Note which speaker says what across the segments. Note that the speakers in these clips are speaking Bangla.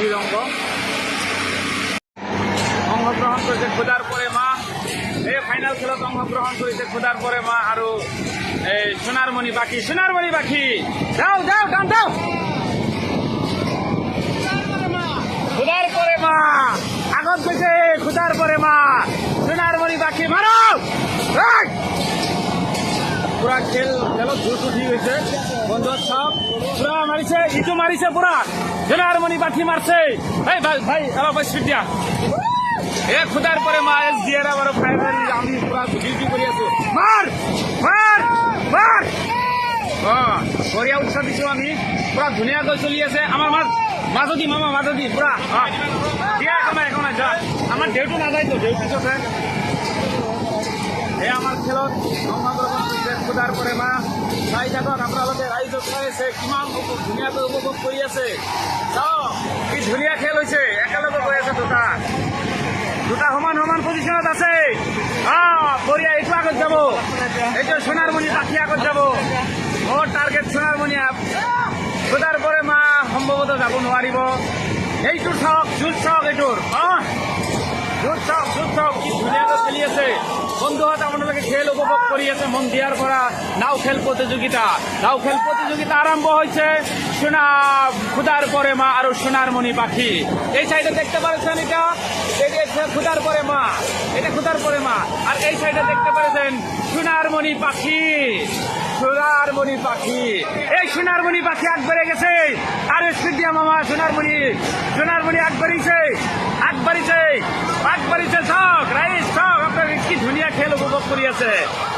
Speaker 1: বিধ অংগ অংশগ্ৰহণ কৰিছে খোদাৰ পৰে মা। এই ফাইনেল খেলত অংশগ্ৰহণ কৰিছে খোদাৰ পৰে মা আৰু এই সোণাৰমণি বাকী সোণাৰমণি বাকী। যাও যাও যাও যাও। খুদার পরে মা। আগত গৈছে খুদার পরে মা। সোণারমণি বাকী মাৰো পুৰা খেল খেলত জোৰ উঠি গৈছে। বন্ধু চব পুৰা মাৰিছে ইটো মাৰিছে পুৰা সোণারমণি বাকী মারছে। এই ভাই ভাই অলপ স্পীড দিয়া। এ খুদার পরে মা, এস দিয়ে আবার ফাইনালি আমি পুরা ডিউটি কৰি আছো। মাৰ মাৰ মাৰ অ বঢ়িয়া উৎসাহ দিছো আমি। পুৰা ধুনীয়াকৈ চলি আছে। আমাৰ মাজ মাজদি মামা মাজদি পুৰা অ দিয়া একো নাই যোৱা আমাৰ দেউটো নাযায়তো দেউটো আছে। এই আমাৰ খেলত অংশগ্ৰহণ কৰিছে মা। চাই থাকক, আপোনালোকে ৰাইজক চাই আছে, কিমান ধুনীয়াকৈ উপভোগ কৰি আছে। চাওক, কি ধুনীয়া খেল হৈছে। একেলগে গৈ আছে দুটা। দুটা সমান সমান পজিশ্যনত আছে। অ বঢ়িয়া, এইটো আগত যাব। এইটো সোণাৰমণি পাখি আগত যাব। মোৰ টাৰ্গেট সোণাৰমণি খোদাৰ পৰে মা, সম্ভৱতঃ যাব নোৱাৰিব। এইটো চাওক জোৰ চাওক এইটোৰ। অ জোৰ চাওক কি ধুনীয়াকৈ খেলি আছে। বন্ধুহঁত আপোনালোকে খেল উপভোগ কৰি আছে, মন দিয়াৰ পৰা নাও খেল প্ৰতিযোগিতা নাও খেল প্ৰতিযোগিতা আৰম্ভ হৈছে সোনা, খুদার পরে মা আর সোনার মণি পাখি। এই সাইডে দেখতে পাচ্ছেন এটা? খুদার পরে মা এটা খুদার পরে মা। আর এই সাইডে দেখতে পাচ্ছেন সোনার মণি পাখি। সোনার মণি পাখি। এই সোনার মণি পাখি আগ বেড়ে গেছে। আর স্পিড দিয়া মামা, সোনার মণি। সোনার মণি আগ বাড়িছে আগ বাড়িছে আগ বাড়িছে রাইস, চক। আপনার কি ধুনীয়া খেল উপভোগ কৰি আছে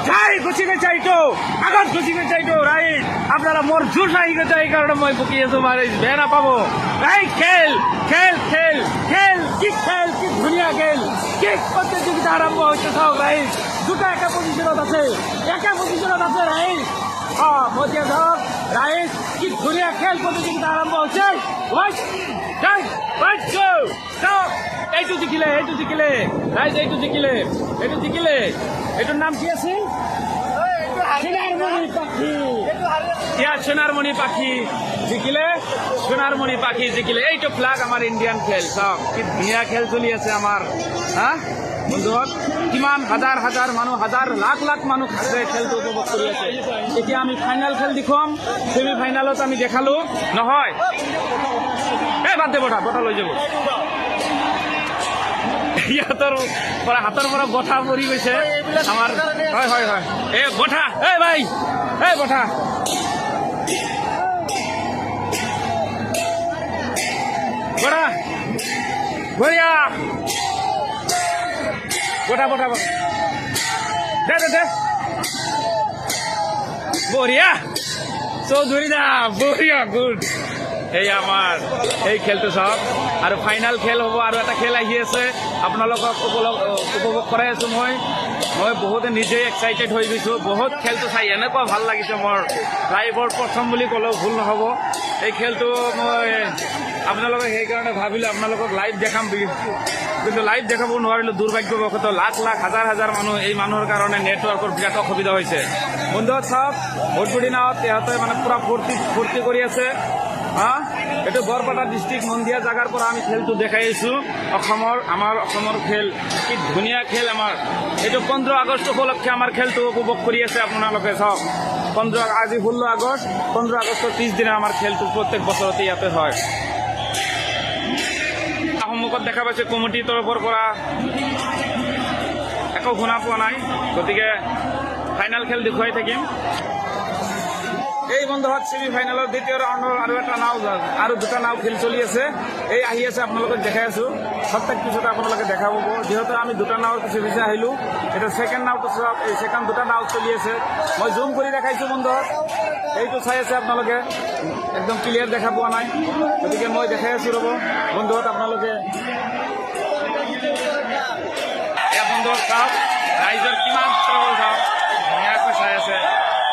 Speaker 1: যাই গুচি গৈছে এইটো। আগত গুচি গৈছে এইটো ৰাইট আপনারা মোৰ জোৰ আহি গৈছে এইকাৰণে মই বকি আছো মানে বেয়া নাপাব। ৰাইট খেল খেল খেল খেল। কি খেল, কি ধুনীয়া খেল। কি প্ৰতিযোগিতা আৰম্ভ হৈছে চাওক ৰাইট দুটা একে পজিশ্যনত আছে। একে পজিশ্যনত আছে ৰাইট ধুনীয়া খেল প্ৰতিযোগিতা আৰম্ভ হৈছে Right, right, right, go, go. এইটো জিকিলে এইটো জিকিলে ৰাইজ এইটো জিকিলে এইটো জিকিলে। এইটোৰ নাম কি ইয়া সোনারমণি পাখি। জিকিলে? সোনারমণি পাখি জিকিলে। এইটো ফ্লাগ আমাৰ ইণ্ডিয়ান খেল চাওক কি ধুনীয়া খেল চলি আছে আমাৰ হা বন্ধুহঁত কিমান হাজাৰ হাজাৰ মানুহ, হাজাৰ লাখ লাখ মানুহ আছে খেলটো উপভোগ কৰি আছে। এতিয়া আমি ফাইনেল খেল দেখুৱাম ছেমি ফাইনেলত আমি দেখাল, নহয়। এই বাদ দে বঠা বঠা লৈ যাব। সিহঁতৰ পৰা, হাতৰ পৰা বঠা পৰি গৈছে আমাৰ হয় হয় হয়। এই বঠা এই ভাই এই বঠা বঠা বঢ়িয়া। বঠা বঠা দে দে দে। বঢ়িয়া চৌধুৰী দা বঢ়িয়া গুড। এই আমাৰ এই খেলটো চাওক আৰু ফাইনেল খেল হ'ব, আৰু এটা খেল আহি আছে। আপোনালোকক উপভোগ কৰাই আছোঁ মই। মই বহুতে নিজে এক্সাইটেড হৈ গৈছোঁ। বহুত খেলটো চাই, এনেকুৱা ভালো লাগিছে মোৰ। লাইভৰ প্ৰথম বুলি ক'লেও ভুল নহ'ব। এই খেলটো মই আপোনালোকে সেইকাৰণে ভাবিলোঁ আপোনালোকক লাইভ দেখাম বুলি। কিন্তু লাইভ দেখাব নোৱাৰিলোঁ, দুৰ্ভাগ্যবশতঃ লাখ লাখ, হাজাৰ হাজাৰ মানুহ এই মানুহৰ কাৰণে নেটৱৰ্কৰ বিৰাট অসুবিধা হৈছে। বন্ধুহঁত চাওক ভোটবুডি নাৱত সিহঁতে মানে পূৰা ফূৰ্তি ফূৰ্তি কৰি আছে। হা? এইটো বৰপেটা ডিষ্ট্ৰিক্ট মন্দিয়া জাগাৰ পৰা আমি খেলটো দেখাই আহিছোঁ অসমৰ, আমাৰ অসমৰ খেল, কি ধুনীয়া খেল আমাৰ। এইটো পোন্ধৰ আগষ্ট উপলক্ষে আমাৰ খেলটো উপভোগ কৰি আছে আপোনালোকে চাওক। পোন্ধৰ, আজি ষোল্ল আগষ্ট, পোন্ধৰ আগষ্টৰ পিছদিনা আমাৰ খেলটো প্ৰত্যেক বছৰতে ইয়াতে হয়। সন্মুখত দেখা পাইছে কমিটিৰ তৰফৰ পৰা। একো শুনা পোৱা নাই। গতিকে ফাইনেল খেল দেখুৱাই থাকিম। এই বন্ধুহঁত ছেমি ফাইনেলৰ দ্বিতীয় ৰাউণ্ডৰ আৰু এটা নাও আৰু দুটা নাও খেল চলি আছে। এই আহি আছে আপোনালোকক দেখাই আছোঁ। সপ্তাহ পিছতে আপোনালোকে দেখা পাব যিহেতু আমি দুটা নাৱৰ পিছে পিছে আহিলোঁ। এতিয়া ছেকেণ্ড নাওটো চাওক এই ছেকেণ্ড দুটা নাও চলি আছে। মই জুম কৰি দেখাইছোঁ বন্ধুহঁত এইটো চাই আছে আপোনালোকে। একদম ক্লিয়াৰ দেখা পোৱা নাই। গতিকে মই দেখাই আছোঁ ৰ'ব। বন্ধুহঁত, আপোনালোকে এয়া বন্ধুহঁত, চাওক, ৰাইজৰ কিমান ট্ৰবল চাওক। ধুনীয়াকৈ চাই আছে।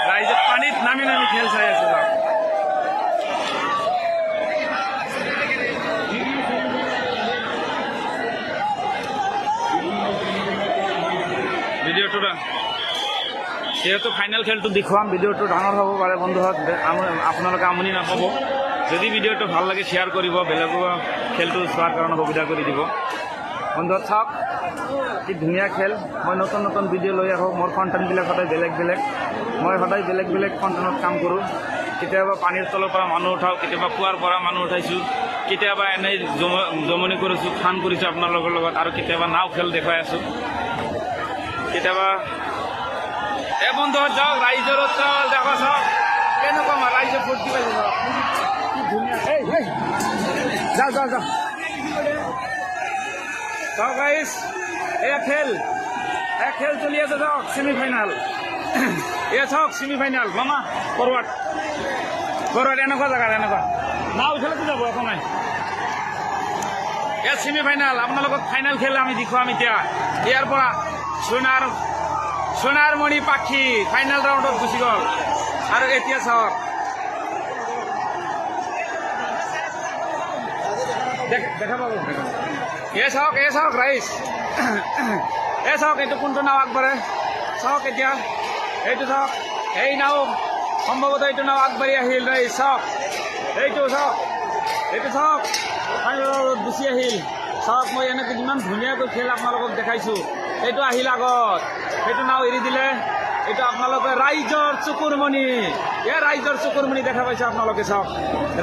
Speaker 1: ৰাইজে পানীত নামি নামি খেল চাই আছে, চাওক। ভিডিঅ'টো যিহেতু ফাইনেল খেলটো দেখুৱাম, ভিডিঅ'টো ডাঙৰ হ'ব পাৰে বন্ধুহঁত আপোনালোকে আমনি নাপাব। যদি ভিডিঅ'টো ভালো লাগে শ্বেয়াৰ কৰিব বেলেগো খেলটো চোৱাৰ কাৰণে সুবিধা কৰি দিব। বন্ধু চাওক, কি ধুনীয়া খেল। মই নতুন নতুন ভিডিঅ' লৈ আহোঁ, মোৰ কণ্টেণ্টবিলাক সদায় বেলেগ বেলেগ। মই সদায় বেলেগ বেলেগ কণ্টেণ্টত কাম কৰোঁ। কেতিয়াবা পানীৰ তলৰ পৰা মানুহ উঠাওঁ, কেতিয়াবা কুৱাৰ পৰা মানুহ উঠাইছোঁ। কেতিয়াবা এনেই জম- জমনি কৰিছোঁ, ফান কৰিছোঁ আপোনালোকৰ লগত, আৰু কেতিয়াবা নাও খেল দেখুৱাই আছোঁ। কেতিয়াবা এ বন্ধু যাওক ৰাইজৰ চল দেখো চাওক কেনেকুৱা মা ৰাইজে ফূৰ্তি পাইছে যাওক যাওক যাওক চাওক গাইছ এয়া খেল এয়া খেল চলি আছে চাওক ছেমি ফাইনেল এয়া চাওক ছেমি ফাইনেল মামা ফৰৱাৰ্ড ফৰৱাৰ্ড এনেকুৱা জেগাত এনেকুৱা। নাও উঠালেতো যাব একো নাই। এয়া ছেমি ফাইনেল আপোনালোকক ফাইনেল খেল আমি দেখুৱাম এতিয়া। ইয়াৰ পৰা সোণাৰ সোণাৰ মণি পাখি ফাইনেল ৰাউণ্ডত গুচি গ'ল। আৰু এতিয়া চাওক। দেখ- পাব। এ চাওক এ চাওক, ৰাইজ। এ চাওক, এইটো কোনটো নাও আগবাঢ়ে? চাওক এতিয়া। এইটো চাওক। এই নাও, সম্ভৱতঃ এইটো নাও আগবাঢ়ি আহিল, ৰাইজ। চাওক। এইটো চাওক। এইটো চাওক। ফাইনেলত গুচি আহিল। চাওক, মই এনেকৈ ইমান ধুনীয়াকৈ খেল আপোনালোকক দেখাইছোঁ। এইটো আহিল আগত। সেইটো নাও এৰি দিলে। এইটো আপোনালোকে ৰাইজৰ চকুৰমণি। এ ৰাইজৰ চকুৰমণি দেখা পাইছে আপোনালোকে চাওক।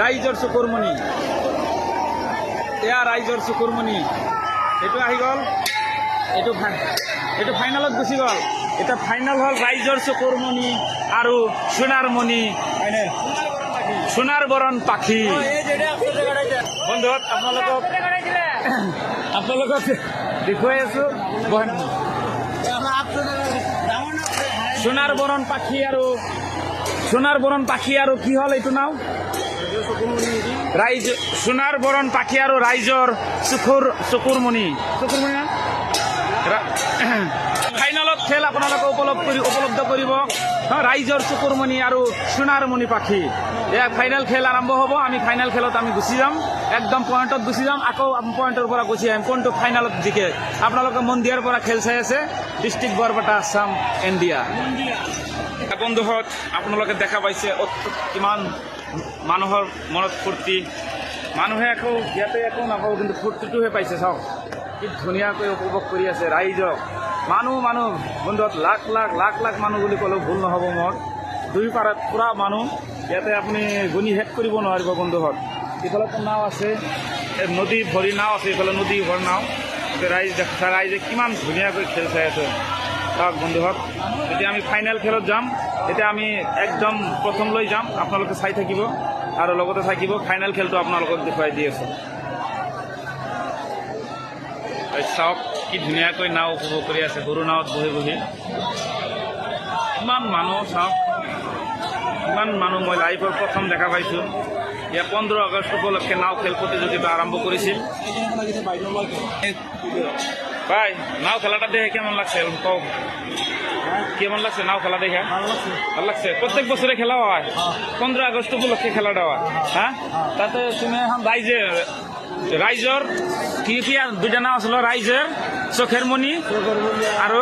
Speaker 1: ৰাইজৰ চকুৰমণি। এয়া ৰাইজৰ চকুৰমণি। এইটো আহি গ'ল। এইটো এইটো ফাইনেলত গুচি গ'ল। এতিয়া ফাইনেল হ'ল ৰাইজৰ চকুৰমণি আৰু সোণাৰমণি সোণাৰ বৰণ পাখি। বন্ধুত আপোনালোকক আপোনালোকক দেখুৱাই আছো? সোণাৰ বৰণ পাখি আৰু সোণাৰ বৰণ পাখি আৰু কি হ'ল এইটো নাও? ৰাইজ সোণাৰ বৰণ পাখি আৰু ৰাইজৰ চকুৰ চকুৰমণি চকুৰমণি না? ফাইনেলত খেল আপোনালোকে উপলব্ধ কৰি উপলব্ধ কৰিব। ৰাইজৰ চকুৰমণি আৰু সোণাৰমণি পাখি। এয়া ফাইনেল খেল আৰম্ভ হ'ব। আমি ফাইনেল খেলত আমি গুচি যাম। একদম পইণ্টত গুচি যাম, আকৌ পইণ্টৰ পৰা গুচি আহিম। কোনটো ফাইনেলত জিকে? আপোনালোকে মন্দিয়াৰ পৰা খেল চাই আছে। ডিষ্ট্ৰিক্ট বৰপেটা আছাম ইণ্ডিয়া বন্ধুহঁত, আপোনালোকে দেখা পাইছে কিমান মানুহৰ মনত ফূৰ্তি। মানুহে একো ইয়াতে একো নাপাব, কিন্তু ফূৰ্তিটোহে পাইছে, চাওক। কি ধুনীয়াকৈ উপভোগ কৰি আছে ৰাইজক। মানুহ মানুহ। বন্ধুত লাখ লাখ লাখ লাখ মানুহ বুলি ক'লেও ভুল নহ'ব মোৰ। দুই পাৰত পূৰা মানুহ। ইয়াতে আপুনি গুণি শেষ কৰিব নোৱাৰিব, বন্ধুহঁত। ইফালেতো নাও আছে। নদী ভৰি নাও আছে ইফালে নদী ভৰ নাও। ৰাইজ দেখা ৰাইজে কিমান ধুনীয়াকৈ খেল চাই আছে। চাওক বন্ধুহঁত এতিয়া আমি ফাইনেল খেলত যাম এতিয়া আমি একদম প্ৰথম লৈ যাম, আপোনালোকে চাই থাকিব। আৰু লগতে থাকিব ফাইনেল খেলটো আপোনালোকক দেখুৱাই দি আছোঁ। চাওক, কি ধুনীয়াকৈ নাও উপভোগ কৰি আছে সৰু নাৱত বহি বহি। ইমান মানুহ, চাওক। ইমান মানুহ মই লাইভৰ প্ৰথম দেখা পাইছোঁ। ইয়াত পোন্ধৰ আগষ্ট উপলক্ষে নাও খেল প্ৰতিযোগিতা আৰম্ভ কৰিছিল ভাই, নাও খেলাটা দেখে কেমন লাগছে? কও। কেমন লাগছে নাও খেলা দেখে? ভালো লাগছে? প্রত্যেক বছরে খেলা হয়। পনেরো আগস্ট উপলক্ষে খেলাটা হয়। হ্যাঁ? তাতে তুমি এখন রাইজে রাইজর, কি কি আর দুইটা নাম আছিল রাইজের, চোখের মণি আৰু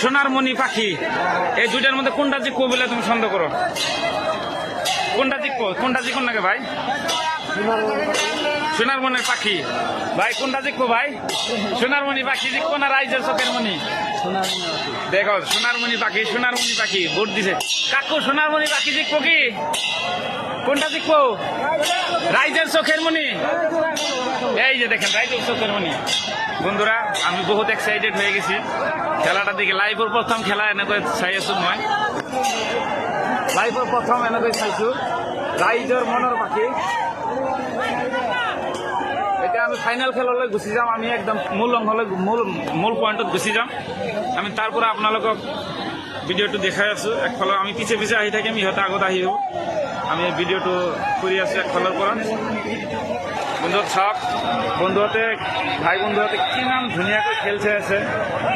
Speaker 1: সোনার মণি পাখি। এই দুইটার মধ্যে কোনটা জিতবো বলে তুমি সন্দেহ করো? কোনটা জিতবো কোনটা জিকুন নাকি ভাই? সোনার মনের পাখি। ভাই, কোনটা জিতবো ভাই? সোনার মণি পাখি জিতবো না রাইজের চোখের মণি? দেখো সোনারমণি পাখি সোনারমণি পাখি, ভোট দিছে। কাকু সোনারমণি পাখি জিতবো কি? কোনটা জিতবো রাইজের চোখের মণি? এই যে দেখেন, রাইজের চোখের মণি। বন্ধুরা, আমি বহুত এক্সাইটেড হয়ে গেছি। খেলাটা দিকে লাইভৰ প্ৰথম খেলা, এনেকৈ চাই আছো মই লাইভৰ প্ৰথম এনেকৈ চাইছো। ৰাইজৰ মনৰ পাখি। এতিয়া আমি ফাইনেল খেললৈ গুচি যাম। আমি একদম মূল অংশলৈ, মূল মূল পইণ্টত গুচি যাম। আমি তাৰ পৰা আপোনালোকক ভিডিঅ'টো দেখাই আছোঁ। একফালৰ আমি পিছে পিছে আহি থাকিম। ইহঁতে আগত আহিব আমি ভিডিঅ'টো কৰি আছোঁ একফালৰ পৰা। বন্ধুহঁত চাওক, বন্ধুহঁতে ভাই বন্ধুহঁতে কিমান ধুনীয়াকৈ খেল চাই আছে।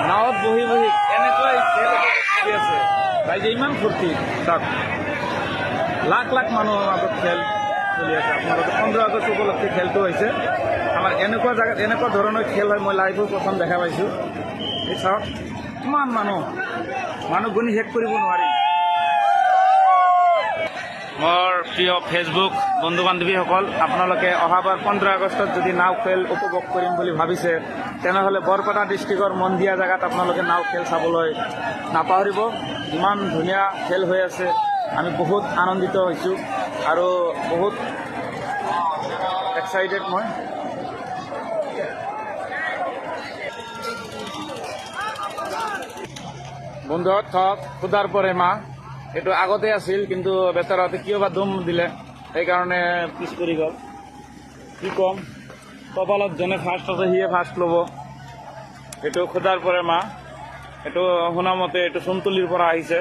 Speaker 1: নাৱত বহি বহি এনেকৈ খেল কৰি আছে। ৰাইজে ইমান ফূৰ্তি চাওক লাখ লাখ মানুহৰ মাজত খেল চলি আছে। আপোনালোকে পোন্ধৰ আগষ্ট উপলক্ষে খেলটো হৈছে। আমাৰ এনেকুৱা জেগাত, এনেকুৱা ধৰণৰ খেল হয়, মই লাইভো প্ৰথম দেখা পাইছোঁ। এই চাওক, কিমান মানুহ মানুহ গুণি শেষ কৰিব নোৱাৰি। মোৰ প্ৰিয় ফেচবুক বন্ধু বান্ধৱীসকল আপোনালোকে অহাবাৰ পোন্ধৰ আগষ্টত যদি নাও খেল উপভোগ কৰিম বুলি ভাবিছে, তেনেহ'লে বৰপেটা ডিষ্ট্ৰিক্টৰ মন্দিয়া জেগাত আপোনালোকে নাও খেল চাবলৈ নাপাহৰিব। ইমান ধুনীয়া খেল হৈ আছে। আমি বহুত আনন্দিত হৈছোঁ আৰু বহুত এক্সাইটেড মই। বন্ধুহঁত থক, সোধাৰ পৰে মা। এইটো আগতে আছিল, কিন্তু বেচেৰাহঁতে কিয় বা দম দিলে, সেইকাৰণে পিছ কৰি গ'ল। কি ক'ম, কপালত যোনে ফাৰ্ষ্ট আছে, সিয়ে ফাৰ্ষ্ট ল'ব। এইটো সোধাৰ পৰে মা। এইটো শুনামতে এইটো চুনতলিৰ পৰা আহিছে।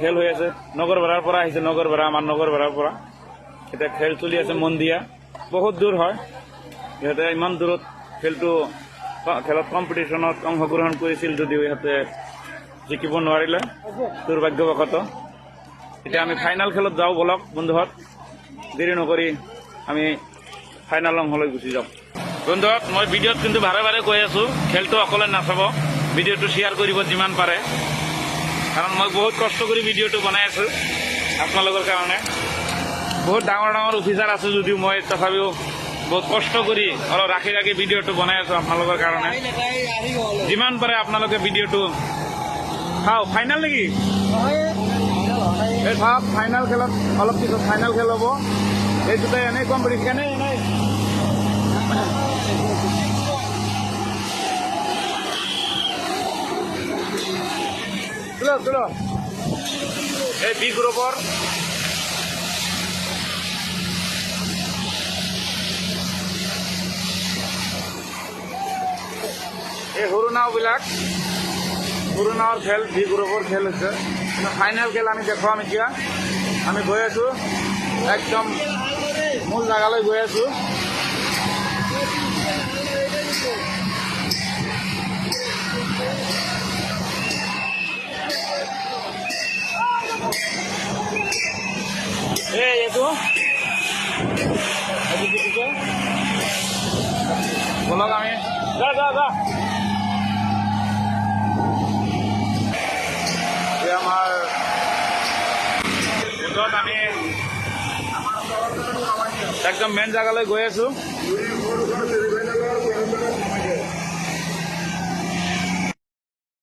Speaker 1: খেল হৈ আছে। নগৰবেৰাৰ পৰা আহিছে নগৰবেৰা আমাৰ নগৰবেৰাৰ পৰা। এতিয়া খেল চলি আছে মন্দিয়া। বহুত দূৰ হয়। সিহঁতে ইমান দূৰত খেলটো খেলত কম্পিটিশ্যনত অংশগ্ৰহণ কৰিছিল যদিও ইহঁতে জিকিব নোৱাৰিলে। দুৰ্ভাগ্যবশত। এতিয়া আমি ফাইনেল খেলত যাওঁ বলক, বন্ধুহঁত। দেৰি নকৰি আমি ফাইনেল অংশলৈ গুচি যাওঁ। বন্ধুহঁত, মই ভিডিঅ'ত কিন্তু বাৰে বাৰে কৈ আছোঁ, খেলটো অকলে নাচাব। ভিডিঅ'টো শ্বেয়াৰ কৰিব যিমান পাৰে। কাৰণ মই বহুত কষ্ট কৰি ভিডিঅ'টো বনাই আছোঁ, আপোনালোকৰ কাৰণে। বহুত ডাঙৰ ডাঙৰ অফিচাৰ আছে যদিও মই তথাপিও বহুত কষ্ট কৰি অলপ ৰাখি ৰাখি ভিডিঅ'টো বনাই আছোঁ আপোনালোকৰ কাৰণে। যিমান পাৰে আপোনালোকে ভিডিঅ'টো চাওক ফাইনেল নেকি? এই চাওক ফাইনেল খেলত অলপ পিছত ফাইনেল খেল হ'ব। এই দুটাই এনেই কম্পিটিশ্যন এনেই এনেই এই বি গ্ৰুপৰ এই সৰু নাওবিলাক সৰু নাৱৰ খেল বি গ্ৰুপৰ খেল হৈছে কিন্তু ফাইনেল খেল আমি দেখুৱাম এতিয়া আমি গৈ আছোঁ। একদম মূল জেগালৈ গৈ আছোঁ। এই এইটো এইটো কি দিছে বলক আমি যা যা যা। এতিয়া আমাৰ গোটত আমি একদম মেইন জেগালৈ গৈ আছোঁ।